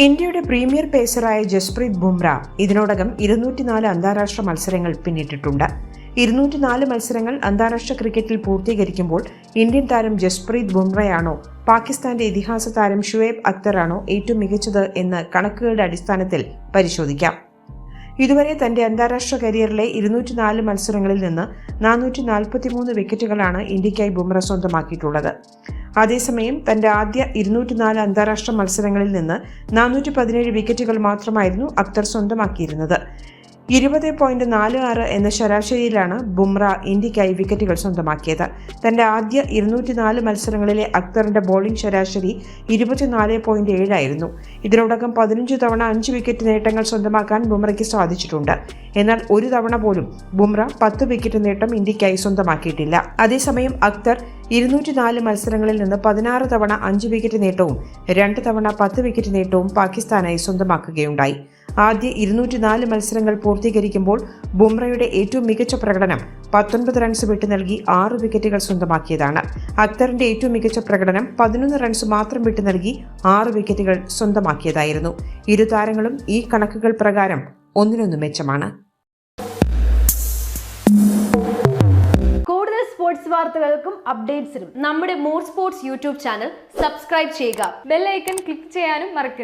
ഇന്ത്യയുടെ പ്രീമിയർ പേസറായ ജസ്പ്രീത് ബുംറ ഇതിനോടകം ഇരുന്നൂറ്റിനാല് അന്താരാഷ്ട്ര മത്സരങ്ങൾ പിന്നിട്ടിട്ടുണ്ട്. ഇരുന്നൂറ്റിനാല് മത്സരങ്ങൾ അന്താരാഷ്ട്ര ക്രിക്കറ്റിൽ പൂർത്തീകരിക്കുമ്പോൾ ഇന്ത്യൻ താരം ജസ്പ്രീത് ബുംറയാണോ പാകിസ്ഥാന്റെ ഇതിഹാസ താരം ഷുവേബ് അക്തറാണോ ഏറ്റവും മികച്ചത് എന്ന് കണക്കുകളുടെ അടിസ്ഥാനത്തിൽ പരിശോധിക്കാം. ഇതുവരെ തന്റെ അന്താരാഷ്ട്ര കരിയറിലെ ഇരുന്നൂറ്റിനാല് മത്സരങ്ങളിൽ നിന്ന് നാനൂറ്റി നാൽപ്പത്തിമൂന്ന് വിക്കറ്റുകളാണ് ഇന്ത്യയ്ക്കായി ബുംറ സ്വന്തമാക്കിയിട്ടുള്ളത്. അതേസമയം തന്റെ ആദ്യ ഇരുന്നൂറ്റിനാല് അന്താരാഷ്ട്ര മത്സരങ്ങളിൽ നിന്ന് നാനൂറ്റി പതിനേഴ് വിക്കറ്റുകൾ മാത്രമായിരുന്നു അക്തർ സ്വന്തമാക്കിയിരുന്നത്. ഇരുപത് പോയിന്റ് നാല് ആറ് എന്ന ശരാശരിയിലാണ് ബുംറ ഇന്ത്യയ്ക്കായി വിക്കറ്റുകൾ സ്വന്തമാക്കിയത്. തന്റെ ആദ്യ ഇരുന്നൂറ്റി നാല് മത്സരങ്ങളിലെ അക്തറിന്റെ ബോളിംഗ് ശരാശരി ഇരുപത്തിനാല് പോയിന്റ് ഏഴായിരുന്നു. ഇതിനോടകം പതിനഞ്ച് തവണ അഞ്ച് വിക്കറ്റ് നേട്ടങ്ങൾ സ്വന്തമാക്കാൻ ബുംറയ്ക്ക് സാധിച്ചിട്ടുണ്ട്. എന്നാൽ ഒരു തവണ പോലും ബുംറ പത്ത് വിക്കറ്റ് നേട്ടം ഇന്ത്യയ്ക്കായി സ്വന്തമാക്കിയിട്ടില്ല. അതേസമയം അക്തർ ഇരുന്നൂറ്റി നാല് മത്സരങ്ങളിൽ നിന്ന് പതിനാറ് തവണ അഞ്ച് വിക്കറ്റ് നേട്ടവും രണ്ട് തവണ പത്ത് വിക്കറ്റ് നേട്ടവും പാകിസ്ഥാനായി സ്വന്തമാക്കുകയുണ്ടായി. ആദ്യ ഇരുന്നൂറ്റി നാല് മത്സരങ്ങൾ പൂർത്തീകരിക്കുമ്പോൾ ബുംറയുടെ ഏറ്റവും മികച്ച പ്രകടനം പത്തൊൻപത് റൺസ് വിട്ടു നൽകി ആറ് വിക്കറ്റുകൾ സ്വന്തമാക്കിയതാണ്. അക്തറിന്റെ ഏറ്റവും മികച്ച പ്രകടനം പതിനൊന്ന് റൺസ് മാത്രം വിട്ടു നൽകി ആറ് വിക്കറ്റുകൾ സ്വന്തമാക്കിയതായിരുന്നു. ഇരു താരങ്ങളും ഈ കണക്കുകൾ പ്രകാരം ഒന്നിനൊന്ന് മെച്ചമാണ്. കൂടുതൽ സ്പോർട്സ് വാർത്തകൾക്കും അപ്ഡേറ്റ്സിനും നമ്മുടെ more sports YouTube channel subscribe ചെയ്യുക. ബെല്ലൈക്കൺ ക്ലിക്ക് ചെയ്യാനും മറക്കരുത്.